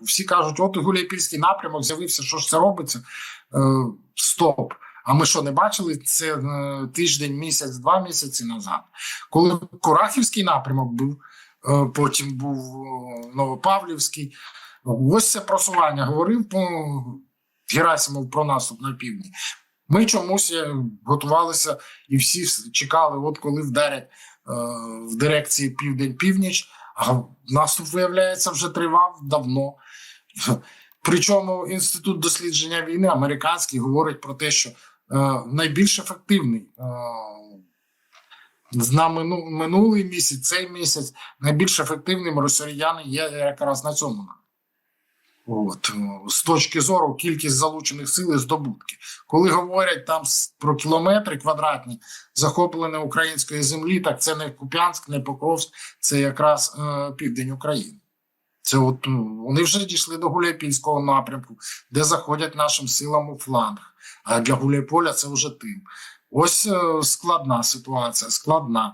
Всі кажуть, от Гуляйпільський напрямок з'явився, що ж це робиться? Е, стоп. А ми що не бачили це е, тиждень, місяць, два місяці назад, коли Курахівський напрямок був, е, потім був Новопавлівський. Ось це просування говорив Герасимов про наступ на півдні. Ми чомусь готувалися і всі чекали, от коли вдарять в дирекції Південь-Північ, а наступ, виявляється, вже тривав давно. Причому інститут дослідження війни американський говорить про те, що е, найбільш ефективний е, на минулий місяць, цей місяць найбільш ефективним росіяни є якраз на цьому. От, е, з точки зору кількість залучених сил і здобутки. Коли говорять там про кілометри квадратні захопленої української землі, так це не Куп'янськ, не Покровськ, це якраз е, південь України. Це от ну, вони вже дійшли до Гуляйпільського напрямку, де заходять нашим силам у фланг. А для Гуляйполя це вже тим. Ось е, складна ситуація, складна.